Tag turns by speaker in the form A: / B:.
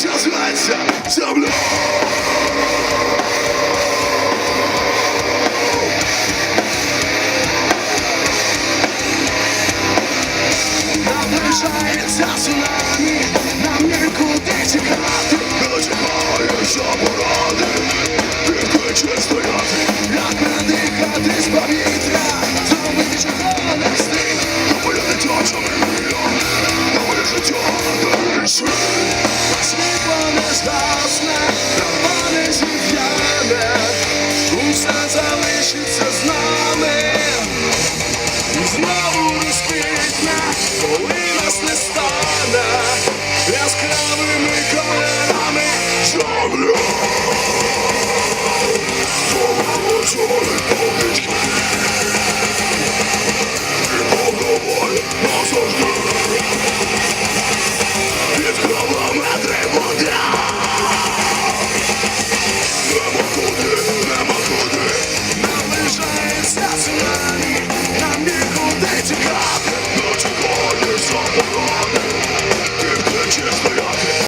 A: що зветься земля. Наближається цунамі, нам нікуди тікати. Не чекаєш поради, підкличе стояти. Як Пішли, світло не згасне, давно не залишиться з нами, і знову розквітне, коли нас не стане яскравими. Stop.